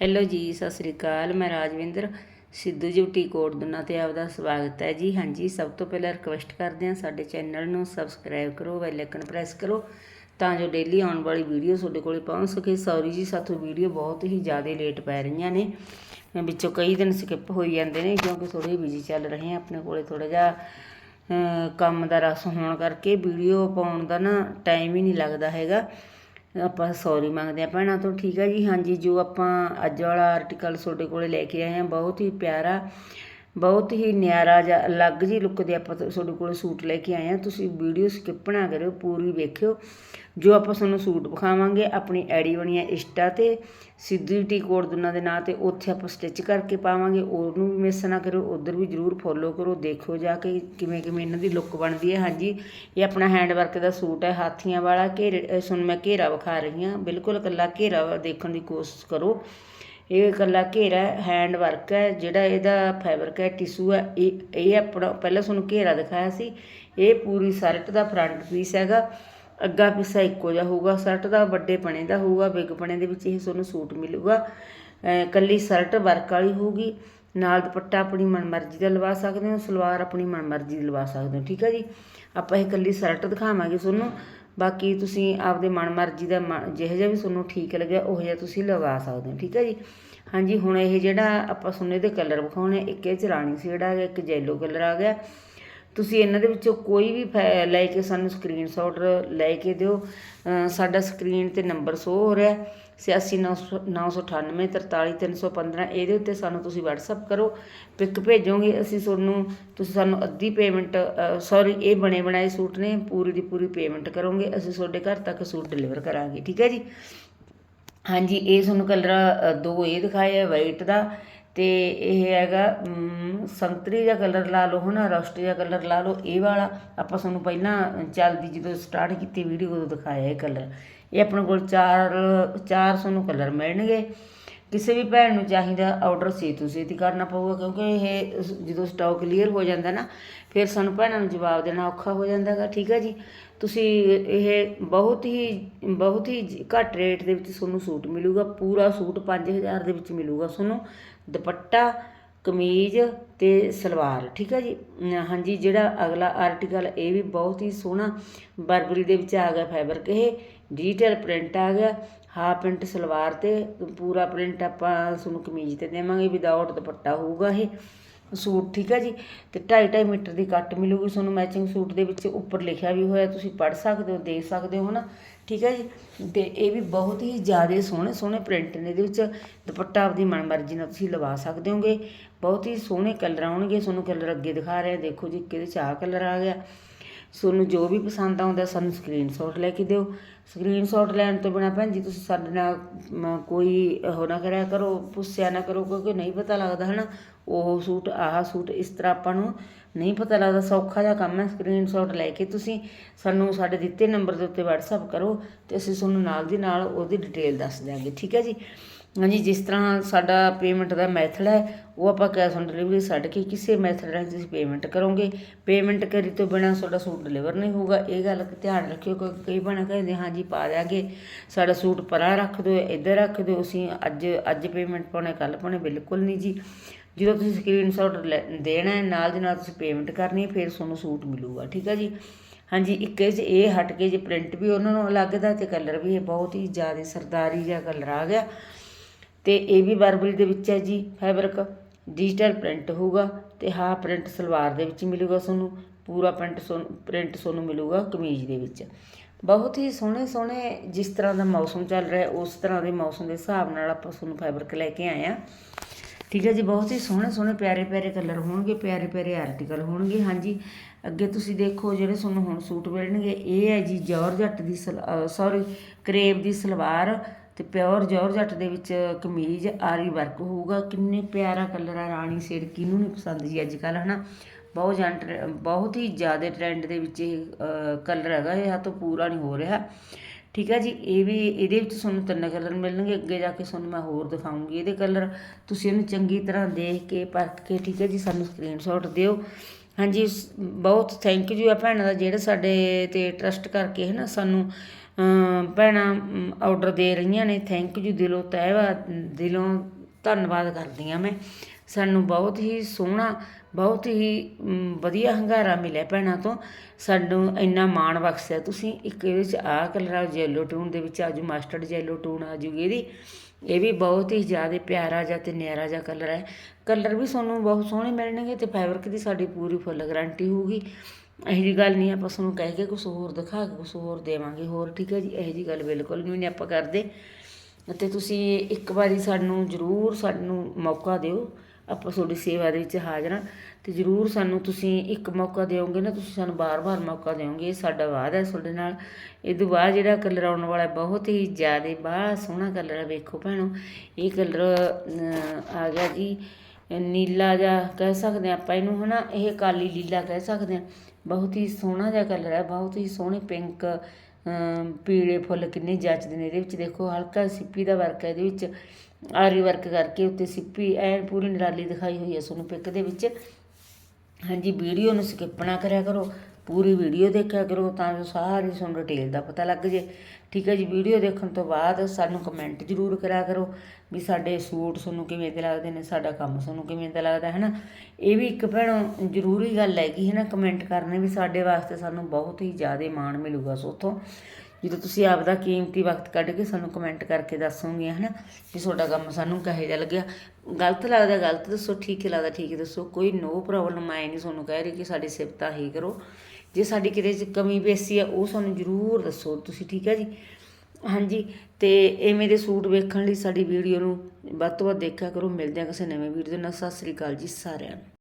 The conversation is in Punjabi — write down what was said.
ਹੈਲੋ ਜੀ, ਸਤਿ ਸ੍ਰੀ ਅਕਾਲ, ਮੈਂ ਰਾਜਵਿੰਦਰ, ਸਿੱਧੂ ਜੀ ਕੋਟ ਦੁਨਾ ਤੇ ਆਪਦਾ ਸਵਾਗਤ ਹੈ ਜੀ। ਹਾਂਜੀ, ਸਭ ਤੋਂ ਪਹਿਲਾਂ ਰਿਕਵੈਸਟ ਕਰਦੇ ਹਾਂ ਸਾਡੇ ਚੈਨਲ ਨੂੰ ਸਬਸਕ੍ਰਾਈਬ ਕਰੋ ਬੈਲ ਆਈਕਨ ਪ੍ਰੈਸ ਕਰੋ, ਤਾਂ ਜੋ ਡੇਲੀ ਆਉਣ ਵਾਲੀ ਵੀਡੀਓ ਤੁਹਾਡੇ ਕੋਲੇ ਪਹੁੰਚ ਸਕੇ। ਸੌਰੀ ਜੀ, ਸਾਥੋਂ ਵੀਡੀਓ ਬਹੁਤ ਹੀ ਜ਼ਿਆਦਾ ਲੇਟ ਪੈ ਰਹੀਆਂ ਨੇ। ਵਿੱਚੋਂ ਕਈ ਦਿਨ ਸਕਿਪ ਹੋਈ ਜਾਂਦੇ ਨੇ, ਕਿਉਂਕਿ ਥੋੜੇ ਬਿਜ਼ੀ ਚੱਲ ਰਹੇ ਆ ਆਪਣੇ ਕੋਲੇ ਥੋੜਾ ਜਿਹਾ ਕੰਮ ਦਾ ਰਸ ਹੋਣ ਕਰਕੇ। ਵੀਡੀਓ ਪਾਉਣ ਦਾ ਨਾ ਟਾਈਮ ਹੀ ਨਹੀਂ ਲੱਗਦਾ ਹੈਗਾ। ਆਪਾਂ ਸੌਰੀ ਮੰਗਦੇ ਆ ਭੈਣਾਂ ਤੋਂ ਠੀਕ ਹੈ ਜੀ। ਹਾਂਜੀ, ਜੋ ਆਪਾਂ ਅੱਜ ਵਾਲਾ ਆਰਟੀਕਲ ਤੁਹਾਡੇ ਕੋਲੇ ਲੈ ਕੇ ਆਏ ਹਾਂ, ਬਹੁਤ ਹੀ ਪਿਆਰਾ ਬਹੁਤ ਹੀ ਨਿਆਰਾ ਜਿਹਾ, ਅਲੱਗ ਜਿਹੀ ਲੁੱਕ ਦੇ ਆਪਾਂ ਤੁਹਾਡੇ ਕੋਲ ਸੂਟ ਲੈ ਕੇ ਆਏ ਹਾਂ। ਤੁਸੀਂ ਵੀਡੀਓ ਸਕਿਪ ਨਾ ਕਰਿਓ, ਪੂਰੀ ਵੇਖਿਓ। ਜੋ ਆਪਾਂ ਤੁਹਾਨੂੰ ਸੂਟ ਵਿਖਾਵਾਂਗੇ, ਆਪਣੀ ਐਡੀ ਬਣੀ ਹੈ ਇੰਸਟਾ ਤੇ, ਸਿੱਧੂ ਟੀ ਕੋਡ ਦੁਨਾ ਦੇ ਨਾਂ ਤੇ, ਉੱਥੇ ਆਪਾਂ ਸਟਿਚ ਕਰਕੇ ਪਾਵਾਂਗੇ। ਉਹਨੂੰ ਵੀ ਮਿਸ ਨਾ ਕਰਿਓ, ਉਧਰ ਵੀ ਜਰੂਰ ਫੋਲੋ ਕਰੋ ਦੇਖੋ ਜਾ ਕੇ ਕਿਵੇਂ ਕਿਵੇਂ ਇਹਨਾਂ ਦੀ ਲੁੱਕ ਬਣਦੀ ਹੈ। ਹਾਂਜੀ, ਇਹ ਆਪਣਾ ਹੈਂਡ ਵਰਕ ਦਾ ਸੂਟ ਹੈ, ਹਾਥੀਆਂ ਵਾਲਾ ਘੇਰੇ, ਅਹ ਤੁਹਾਨੂੰ ਮੈਂ ਘੇਰਾ ਵਿਖਾ ਰਹੀ ਹਾਂ। ਬਿਲਕੁਲ ਇਕੱਲਾ ਘੇਰਾ ਦੇਖਣ ਦੀ ਕੋਸ਼ਿਸ਼ ਕਰੋ। ਇਹ ਇਕੱਲਾ ਘੇਰਾ ਹੈਂਡ ਵਰਕ ਹੈ, ਜਿਹੜਾ ਇਹਦਾ ਫੈਬਰਿਕ ਹੈ ਟਿਸ਼ੂ ਹੈ, ਇਹ ਇਹ ਆਪਣਾ, ਪਹਿਲਾਂ ਤੁਹਾਨੂੰ ਘੇਰਾ ਦਿਖਾਇਆ ਸੀ, ਇਹ ਪੂਰੀ ਸ਼ਰਟ ਦਾ ਫਰੰਟ ਪੀਸ ਹੈਗਾ, ਅੱਗਾ ਪਿੱਛਾ ਇੱਕੋ ਜਿਹਾ ਹੋਊਗਾ ਸ਼ਰਟ ਦਾ ਵੱਡੇ ਪਣੇ ਦਾ ਹੋਊਗਾ ਬਿਗ ਪਣੇ ਦੇ ਵਿੱਚ ਇਹ ਤੁਹਾਨੂੰ ਸੂਟ ਮਿਲੂਗਾ, ਅਹ ਕੱਲੀ ਸ਼ਰਟ ਵਰਕ ਵਾਲੀ ਹੋਊਗੀ, ਨਾਲ ਦੁਪੱਟਾ ਆਪਣੀ ਮਨਮਰਜ਼ੀ ਦਾ ਲਵਾ ਸਕਦੇ ਹੋ, ਸਲਵਾਰ ਆਪਣੀ ਮਨਮਰਜ਼ੀ ਦੀ ਲਵਾ ਸਕਦੇ ਹੋ, ਠੀਕ ਹੈ ਜੀ? ਆਪਾਂ ਇਹ ਕੱਲੀ ਸ਼ਰਟ ਦਿਖਾਵਾਂਗੇ ਤੁਹਾਨੂੰ ਬਾਕੀ ਤੁਸੀਂ ਆਪਦੇ ਮਨ ਮਰਜ਼ੀ ਦਾ ਮ- ਜਿਹੋ ਜਿਹਾ ਵੀ ਤੁਹਾਨੂੰ ਠੀਕ ਲੱਗਿਆ, ਉਹ ਜਿਹਾ ਤੁਸੀਂ ਲਗਾ ਸਕਦੇ ਹੋ, ਠੀਕ ਹੈ ਜੀ? ਹਾਂਜੀ, ਹੁਣ ਇਹ ਜਿਹੜਾ ਆਪਾਂ ਸੁਨੇ ਦੇ ਕਲਰ ਵਿਖਾਉਣੇ, ਇੱਕ ਇਹ ਚ ਰਾਣੀ ਸ਼ੇਡ ਆ ਗਿਆ, ਇੱਕ ਜੈਲੋ ਕਲਰ ਆ ਗਿਆ। ਤੁਸੀਂ ਇਹਨਾਂ ਦੇ ਵਿੱਚੋਂ ਕੋਈ ਵੀ ਫੈ- ਲੈ ਕੇ ਸਾਨੂੰ ਸਕਰੀਨਸ਼ਾਟ ਲੈ ਕੇ ਦਿਓ। ਸਾਡਾ ਸਕਰੀਨ ਤੇ ਨੰਬਰ ਸ਼ੋ ਹੋ ਰਿਹਾ 8699984315 ਇਹਦੇ ਉੱਤੇ ਸਾਨੂੰ ਤੁਸੀਂ WhatsApp ਕਰੋ ਪਿਕ ਭੇਜੋਗੇ। ਅਸੀਂ ਤੁਹਾਨੂੰ, ਤੁਸੀਂ ਸਾਨੂੰ ਅੱਧੀ ਪੇਮੈਂਟ ਸੌਰੀ ਇਹ ਬਣੇ ਬਣਾਏ ਸੂਟ ਨੇ, ਪੂਰੀ ਦੀ ਪੂਰੀ ਪੇਮੈਂਟ ਕਰੋਗੇ। ਅਸੀਂ ਤੁਹਾਡੇ ਘਰ ਤੱਕ ਸੂਟ ਡਿਲੀਵਰ ਕਰਾਂਗੇ, ਠੀਕ ਹੈ ਜੀ? ਹਾਂਜੀ, ਇਹ ਤੁਹਾਨੂੰ ਕਲਰ ਦੋ ਇਹ ਦਿਖਾਇਆ ਵਾਈਟ ਦਾ। ਅਤੇ ਇਹ ਹੈਗਾ ਸੰਤਰੀ ਜਿਹਾ ਕਲਰ ਲਾ ਲਓ, ਹਨਾ ਰਸਟ ਜਿਹਾ ਕਲਰ ਲਾ ਲਓ, ਇਹ ਵਾਲਾ ਆਪਾਂ ਤੁਹਾਨੂੰ ਪਹਿਲਾਂ ਚੱਲਦੀ ਜਦੋਂ ਸਟਾਰਟ ਕੀਤੀ ਵੀਡੀਓ ਉਦੋਂ ਦਿਖਾਇਆ ਇਹ ਕਲਰ ਇਹ ਆਪਣੇ ਕੋਲ ਚਾਰ ਚਾਰ ਤੁਹਾਨੂੰ ਕਲਰ ਮਿਲਣਗੇ। ਕਿਸੇ ਵੀ ਭੈਣ ਨੂੰ ਚਾਹੀਦਾ ਆਰਡਰ ਸੀ ਤੁਸੀਂ ਤੇ ਕਰਨਾ ਪਊਗਾ, ਕਿਉਂਕਿ ਇਹ ਜਦੋਂ ਸਟਾਕ ਕਲੀਅਰ ਹੋ ਜਾਂਦਾ ਨਾ, ਫਿਰ ਸਾਨੂੰ ਭੈਣਾਂ ਨੂੰ ਜਵਾਬ ਦੇਣਾ ਔਖਾ ਹੋ ਜਾਂਦਾਗਾ, ਠੀਕ ਹੈ ਜੀ? ਤੁਸੀਂ ਇਹ ਬਹੁਤ ਹੀ ਬਹੁਤ ਹੀ ਘੱਟ ਰੇਟ ਦੇ ਵਿੱਚ ਤੁਹਾਨੂੰ ਸੂਟ ਮਿਲੂਗਾ, ਪੂਰਾ ਸੂਟ 5000 ਦੇ ਵਿੱਚ ਮਿਲੂਗਾ ਤੁਹਾਨੂੰ। ਦੁਪੱਟਾ, ਕਮੀਜ਼ ਅਤੇ ਸਲਵਾਰ, ਠੀਕ ਹੈ ਜੀ? ਹਾਂਜੀ, ਜਿਹੜਾ ਅਗਲਾ ਆਰਟੀਕਲ ਇਹ ਵੀ ਬਹੁਤ ਹੀ ਸੋਹਣਾ ਬਰਬਰੀ ਦੇ ਵਿੱਚ ਆ ਗਿਆ ਫੈਬਰਿਕ ਇਹ ਡਿਜੀਟਲ ਪ੍ਰਿੰਟ ਆ ਗਿਆ ਹਾਫ ਪ੍ਰਿੰਟ ਸਲਵਾਰ ਤੇ, ਪੂਰਾ ਪ੍ਰਿੰਟ ਆਪਾਂ ਤੁਹਾਨੂੰ ਕਮੀਜ਼ ਤੇ ਦੇਵਾਂਗੇ ਵਿਦਆਊਟ ਦੁਪੱਟਾ ਹੋਊਗਾ ਇਹ ਸੂਟ, ਠੀਕ ਹੈ ਜੀ? ਤੇ 2.5 2.5 ਮੀਟਰ ਦੀ ਕੱਟ ਮਿਲੂਗੀ, ਤੁਹਾਨੂੰ ਮੈਚਿੰਗ ਸੂਟ ਦੇ ਵਿੱਚ ਉੱਪਰ ਲਿਖਿਆ ਵੀ ਹੋਇਆ, ਤੁਸੀਂ ਪੜ੍ਹ ਸਕਦੇ ਹੋ, ਦੇਖ ਸਕਦੇ ਹੋ ਨਾ ਠੀਕ ਹੈ ਜੀ? ਤੇ ਇਹ ਵੀ ਬਹੁਤ ਹੀ ਜ਼ਿਆਦਾ ਸੋਹਣੇ ਸੋਹਣੇ ਪ੍ਰਿੰਟ ਨੇ ਇਹਦੇ ਵਿੱਚ। ਦੁਪੱਟਾ ਆਪਦੀ ਮਨਮਰਜ਼ੀ ਨਾਲ ਤੁਸੀਂ ਲਵਾ ਸਕਦੇ ਹੋਗੇ। ਬਹੁਤ ਹੀ ਸੋਹਣੇ ਕਲਰ ਆਉਣਗੇ। ਤੁਹਾਨੂੰ ਕਲਰ ਅੱਗੇ ਦਿਖਾ ਰਹੇ। ਦੇਖੋ ਜੀ, ਕਿਹਦੇ ਚ ਆਹ ਕਲਰ ਆ ਗਿਆ। ਤੁਹਾਨੂੰ ਜੋ ਵੀ ਪਸੰਦ ਆਉਂਦਾ, ਸਾਨੂੰ ਸਕਰੀਨਸ਼ਾਟ ਲੈ ਕੇ ਦਿਓ। ਸਕਰੀਨਸ਼ਾਟ ਲੈਣ ਤੋਂ ਬਿਨਾ ਭੈਣ ਜੀ, ਤੁਸੀਂ ਸਾਡੇ ਨਾਲ ਕੋਈ ਉਹ ਨਾ ਕਰਿਆ ਕਰੋ, ਪੁੱਛਿਆ ਨਾ ਕਰੋ, ਕਿਉਂਕਿ ਨਹੀਂ ਪਤਾ ਲੱਗਦਾ, ਹਨਾ? ਉਹ ਸੂਟ, ਆਹ ਸੂਟ, ਇਸ ਤਰ੍ਹਾਂ ਆਪਾਂ ਨੂੰ ਨਹੀਂ ਪਤਾ ਲੱਗਦਾ, ਸੌਖਾ ਜਿਹਾ ਕੰਮ ਹੈ ਸਕਰੀਨਸ਼ਾਟ ਲੈ ਕੇ ਤੁਸੀਂ ਸਾਨੂੰ ਸਾਡੇ ਦਿੱਤੇ ਨੰਬਰ ਦੇ ਉੱਤੇ WhatsApp ਕਰੋ ਤੇ ਅਸੀਂ ਤੁਹਾਨੂੰ ਨਾਲ ਦੀ ਨਾਲ ਉਹਦੀ ਡਿਟੇਲ ਦੱਸ ਦਿਆਂਗੇ, ਠੀਕ ਹੈ ਜੀ? ਹਾਂਜੀ, ਜਿਸ ਤਰ੍ਹਾਂ ਸਾਡਾ ਪੇਮੈਂਟ ਦਾ ਮੈਥਡ ਹੈ, ਉਹ ਆਪਾਂ ਕੈਸ਼ ਔਨ ਡਿਲੀਵਰੀ ਛੱਡ ਕੇ ਕਿਸੇ ਮੈਥਡ ਰਾਹੀਂ ਤੁਸੀਂ ਪੇਮੈਂਟ ਕਰੋਗੇ। ਪੇਮੈਂਟ ਕਰੀ ਤੋਂ ਬਿਨਾ ਤੁਹਾਡਾ ਸੂਟ ਡਿਲੀਵਰ ਨਹੀਂ ਹੋਊਗਾ। ਇਹ ਗੱਲ ਧਿਆਨ ਰੱਖਿਓ, ਕਿਉਂਕਿ ਕਈ ਬਣਾ ਕਹਿੰਦੇ, ਹਾਂਜੀ, ਪਾ ਦਿਆਂਗੇ। ਸਾਡਾ ਸੂਟ ਪਰਾਂ ਰੱਖ ਦਿਓ, ਇੱਧਰ ਰੱਖ ਦਿਓ। ਅਸੀਂ ਅੱਜ ਅੱਜ ਪੇਮੈਂਟ ਪਾਉਣੇ ਕੱਲ ਪਾਉਣੇ, ਬਿਲਕੁਲ ਨਹੀਂ ਜੀ। ਜਦੋਂ ਤੁਸੀਂ ਸਕਰੀਨਸ਼ਾਟ ਦੇਣਾ ਹੈ, ਨਾਲ ਦੀ ਨਾਲ ਤੁਸੀਂ ਪੇਮੈਂਟ ਕਰਨੀ ਹੈ, ਫਿਰ ਤੁਹਾਨੂੰ ਸੂਟ ਮਿਲੂਗਾ, ਠੀਕ ਹੈ ਜੀ? ਹਾਂਜੀ, ਇੱਕ ਇਹ 'ਚ ਇਹ ਹਟ ਕੇ ਜੇ ਪ੍ਰਿੰਟ ਵੀ ਉਹਨਾਂ ਨੂੰ ਅਲੱਗ ਦਾ ਤੇ ਕਲਰ ਵੀ ਇਹ ਬਹੁਤ ਹੀ ਜ਼ਿਆਦਾ ਸਰਦਾਰੀ ਜਿਹਾ ਕਲਰ ਆ ਗਿਆ। ਤੇ ਇਹ ਵੀ ਬਰਬਰੀ ਦੇ ਵਿੱਚ ਹੈ ਜੀ ਫੈਬਰਿਕ ਡਿਜੀਟਲ ਪ੍ਰਿੰਟ ਹੋਊਗਾ ਤੇ ਹਾਫ ਪ੍ਰਿੰਟ ਸਲਵਾਰ ਦੇ ਵਿੱਚ ਮਿਲੂਗਾ ਤੁਹਾਨੂੰ, ਪੂਰਾ ਪ੍ਰਿੰਟ ਪ੍ਰਿੰਟ ਤੁਹਾਨੂੰ ਮਿਲੂਗਾ ਕਮੀਜ਼ ਦੇ ਵਿੱਚ। ਬਹੁਤ ਹੀ ਸੋਹਣੇ ਸੋਹਣੇ ਜਿਸ ਤਰ੍ਹਾਂ ਦਾ ਮੌਸਮ ਚੱਲ ਰਿਹਾ, ਉਸ ਤਰ੍ਹਾਂ ਦੇ ਮੌਸਮ ਦੇ ਹਿਸਾਬ ਨਾਲ ਆਪਾਂ ਤੁਹਾਨੂੰ ਫੈਬਰਿਕ ਲੈ ਕੇ ਆਏ ਆ ਠੀਕ ਹੈ ਜੀ, ਬਹੁਤ ਹੀ ਸੋਹਣੇ ਸੋਹਣੇ ਪਿਆਰੇ ਪਿਆਰੇ ਕਲਰ ਹੋਣਗੇ, ਪਿਆਰੇ ਪਿਆਰੇ ਆਰਟੀਕਲ ਹੋਣਗੇ, ਹਾਂਜੀ। ਅੱਗੇ ਤੁਸੀਂ ਦੇਖੋ ਜਿਹੜੇ ਤੁਹਾਨੂੰ ਹੁਣ ਸੂਟ ਮਿਲਣਗੇ, ਇਹ ਹੈ ਜੀ ਜੌਰਜੱਟ ਦੀ ਸੌਰੀ ਕਰੇਬ ਦੀ ਸਲਵਾਰ ਤੇ ਪਿਓਰ ਜੌਰਜੱਟ ਦੇ ਵਿੱਚ ਕਮੀਜ਼ ਆਰੀ ਵਰਕ ਹੋਊਗਾ। ਕਿੰਨੇ ਪਿਆਰਾ ਕਲਰ ਆ, ਰਾਣੀ ਸ਼ੇਡ ਕਿਹਨੂੰ ਨਹੀਂ ਪਸੰਦ ਜੀ ਅੱਜ ਕੱਲ ਹਨਾ? ਬਹੁਤ ਜਨ, ਬਹੁਤ ਹੀ ਜ਼ਿਆਦਾ ਟ੍ਰੈਂਡ ਦੇ ਵਿੱਚ ਇਹ ਕਲਰ ਹੈਗਾ, ਇਹ ਹੱਥੋਂ ਪੂਰਾ ਨਹੀਂ ਹੋ ਰਿਹਾ। ਠੀਕ ਹੈ ਜੀ, ਇਹ ਵੀ ਇਹਦੇ ਵਿੱਚ ਤੁਹਾਨੂੰ ਤਿੰਨ ਕਲਰ ਮਿਲਣਗੇ, ਅੱਗੇ ਜਾ ਕੇ ਤੁਹਾਨੂੰ ਮੈਂ ਹੋਰ ਦਿਖਾਉਂਗੀ ਇਹਦੇ ਕਲਰ ਤੁਸੀਂ ਇਹਨੂੰ ਚੰਗੀ ਤਰ੍ਹਾਂ ਦੇਖ ਕੇ, ਪਰਖ ਕੇ, ਠੀਕ ਹੈ ਜੀ, ਸਾਨੂੰ ਸਕਰੀਨਸ਼ਾਟ ਦਿਓ। ਹਾਂਜੀ ਬਹੁਤ ਥੈਂਕ ਯੂ ਆ ਭੈਣਾਂ ਦਾ, ਜਿਹੜੇ ਸਾਡੇ ਤੇ ਟਰਸਟ ਕਰਕੇ ਹੈ ਨਾ ਸਾਨੂੰ ਭੈਣਾਂ ਆਰਡਰ ਦੇ ਰਹੀਆਂ ਨੇ। ਥੈਂਕ ਯੂ ਦਿਲੋਂ ਤਹਿਵਾ, ਦਿਲੋਂ ਧੰਨਵਾਦ ਕਰਦੀ ਹਾਂ ਮੈਂ। ਸਾਨੂੰ ਬਹੁਤ ਹੀ ਸੋਹਣਾ ਬਹੁਤ ਹੀ ਵਧੀਆ ਹੰਗਾਰਾ ਮਿਲਿਆ ਭੈਣਾਂ ਤੋਂ। ਸਾਨੂੰ ਇੰਨਾ ਮਾਣ ਬਖਸ਼ਿਆ। ਤੁਸੀਂ ਇੱਕ ਇਹਦੇ ਵਿੱਚ ਆਹ ਕਲਰ ਆ ਜੈਲੋ ਟੂਨ ਦੇ ਵਿੱਚ ਆਜੂ ਮਸਟਰਡ ਜੈਲੋ ਟੂਨ ਆ, ਜੂਗੀ ਇਹਦੀ। ਇਹ ਵੀ ਬਹੁਤ ਹੀ ਜ਼ਿਆਦਾ ਪਿਆਰਾ ਜਿਹਾ ਤੇ ਨਿਆਰਾ ਜਿਹਾ ਕਲਰ ਹੈ। ਕਲਰ ਵੀ ਤੁਹਾਨੂੰ ਬਹੁਤ ਸੋਹਣੇ ਮਿਲਣਗੇ ਤੇ ਫੈਬਰਿਕ ਦੀ ਸਾਡੀ ਪੂਰੀ ਫੁੱਲ ਗਾਰੰਟੀ ਹੋਊਗੀ। ਇਹੋ ਜਿਹੀ ਗੱਲ ਨਹੀਂ, ਆਪਾਂ ਤੁਹਾਨੂੰ ਕਹਿ ਕੇ ਕੁਝ ਹੋਰ ਦਿਖਾ ਕੇ ਕੁਝ ਹੋਰ ਦੇਵਾਂਗੇ। ਹੋਰ ਠੀਕ ਹੈ ਜੀ, ਇਹੋ ਜਿਹੀ ਗੱਲ ਬਿਲਕੁਲ ਵੀ ਨਹੀਂ ਆਪਾਂ ਕਰਦੇ। ਅਤੇ ਤੁਸੀਂ ਇੱਕ ਵਾਰੀ ਸਾਨੂੰ ਜ਼ਰੂਰ ਸਾਨੂੰ ਮੌਕਾ ਦਿਓ। ਆਪਾਂ ਤੁਹਾਡੀ ਸੇਵਾ ਦੇ ਵਿੱਚ ਹਾਜ਼ਰ ਹਾਂ। ਤੇ ਜ਼ਰੂਰ ਸਾਨੂੰ ਤੁਸੀਂ ਇੱਕ ਮੌਕਾ ਦਿਓਗੇ ਨਾ, ਤੁਸੀਂ ਸਾਨੂੰ ਬਾਰ-ਬਾਰ ਮੌਕਾ ਦਿਓਗੇ, ਇਹ ਸਾਡਾ ਵਾਅਦਾ ਹੈ ਤੁਹਾਡੇ ਨਾਲ। ਇਹ ਤੋਂ ਬਾਅਦ ਜਿਹੜਾ ਕਲਰ ਆਉਣ ਵਾਲਾ ਬਹੁਤ ਹੀ ਜ਼ਿਆਦਾ ਬਾਹਲਾ ਸੋਹਣਾ ਕਲਰ ਹੈ ਵੇਖੋ ਭੈਣੋ। ਇਹ ਕਲਰ ਆ ਗਿਆ ਜੀ, ਨੀਲਾ ਜਿਹਾ ਕਹਿ ਸਕਦੇ ਹਾਂ ਆਪਾਂ ਇਹਨੂੰ, ਹਨਾ? ਇਹ ਕਾਲੀ ਲੀਲਾ ਕਹਿ ਸਕਦੇ ਹਾਂ। ਬਹੁਤ ਹੀ ਸੋਹਣਾ ਜਿਹਾ ਕਲਰ ਹੈ, ਬਹੁਤ ਹੀ ਸੋਹਣੇ ਪਿੰਕ ਪੀਲੇ ਫੁੱਲ ਕਿੰਨੇ ਜੱਚਦੇ ਨੇ ਇਹਦੇ ਵਿੱਚ। ਦੇਖੋ ਹਲਕਾ ਸਿੱਪੀ ਦਾ ਵਰਕ ਹੈ ਇਹਦੇ ਵਿੱਚ। ਆਰੀ ਵਰਕ ਕਰਕੇ ਉੱਤੇ ਸਿੱਪੀ ਐਨ ਪੂਰੀ ਨਿਰਾਲੀ ਦਿਖਾਈ ਹੋਈ ਹੈ ਤੁਹਾਨੂੰ ਪਿਕ ਦੇ ਵਿੱਚ। ਹਾਂਜੀ, ਵੀਡੀਓ ਨੂੰ ਸਕਿਪ ਨਾ ਕਰਿਆ ਕਰੋ। ਪੂਰੀ ਵੀਡੀਓ ਦੇਖਿਆ ਕਰੋ ਤਾਂ ਜੋ ਸਾਰੀ ਤੁਹਾਨੂੰ ਡਿਟੇਲ ਦਾ ਪਤਾ ਲੱਗ ਜੇ। ਠੀਕ ਹੈ ਜੀ, ਵੀਡੀਓ ਦੇਖਣ ਤੋਂ ਬਾਅਦ ਸਾਨੂੰ ਕਮੈਂਟ ਜ਼ਰੂਰ ਕਰਿਆ ਕਰੋ ਵੀ ਸਾਡੇ ਸੂਟ ਤੁਹਾਨੂੰ ਕਿਵੇਂ ਦੇ ਲੱਗਦੇ ਨੇ, ਸਾਡਾ ਕੰਮ ਤੁਹਾਨੂੰ ਕਿਵੇਂ ਦਾ ਲੱਗਦਾ ਹੈ ਨਾ ਇਹ ਵੀ ਇੱਕ ਭੈਣੋ ਜ਼ਰੂਰੀ ਗੱਲ ਹੈਗੀ ਹੈ ਨਾ ਕਮੈਂਟ ਕਰਨੇ ਵੀ ਸਾਡੇ ਵਾਸਤੇ ਸਾਨੂੰ ਬਹੁਤ ਹੀ ਜ਼ਿਆਦਾ ਮਾਣ ਮਿਲੂਗਾ ਸੋਥੋਂ ਜਦੋਂ ਤੁਸੀਂ ਆਪਦਾ ਕੀਮਤੀ ਵਕਤ ਕੱਢ ਕੇ ਸਾਨੂੰ ਕਮੈਂਟ ਕਰਕੇ ਦੱਸੋਗੇ, ਹਨਾ? ਕਿ ਤੁਹਾਡਾ ਕੰਮ ਸਾਨੂੰ ਕਹੇ ਜਿਹਾ ਲੱਗਿਆ? ਗਲਤ ਲੱਗਦਾ, ਗਲਤ ਦੱਸੋ, ਠੀਕ ਲੱਗਦਾ, ਠੀਕ ਦੱਸੋ। ਕੋਈ ਨੋ ਪ੍ਰੋਬਲਮ ਆਏ ਨਹੀਂ ਤੁਹਾਨੂੰ ਕਹਿ ਰਹੀ ਕਿ ਸਾਡੀ ਸਿਫਤਾਂ ਹੀ ਕਰੋ। ਜੇ ਸਾਡੀ ਕਿਤੇ 'ਚ ਕਮੀ ਪੇਸ਼ੀ ਆ, ਉਹ ਸਾਨੂੰ ਜ਼ਰੂਰ ਦੱਸੋ। ਤੁਸੀਂ ਠੀਕ ਹੈ ਜੀ? ਹਾਂਜੀ, ਤੇ ਐਵੇਂ ਦੇ ਸੂਟ ਵੇਖਣ ਲਈ ਸਾਡੀ ਵੀਡੀਓ ਨੂੰ ਵੱਧ ਤੋਂ ਵੱਧ ਦੇਖਿਆ ਕਰੋ। ਮਿਲਦੇ ਹਾਂ ਕਿਸੇ ਨਵੇਂ ਵੀਡੀਓ ਦੇ ਨਾਲ। ਸਤਿ ਸ੍ਰੀ ਅਕਾਲ ਜੀ ਸਾਰਿਆਂ ਨੂੰ।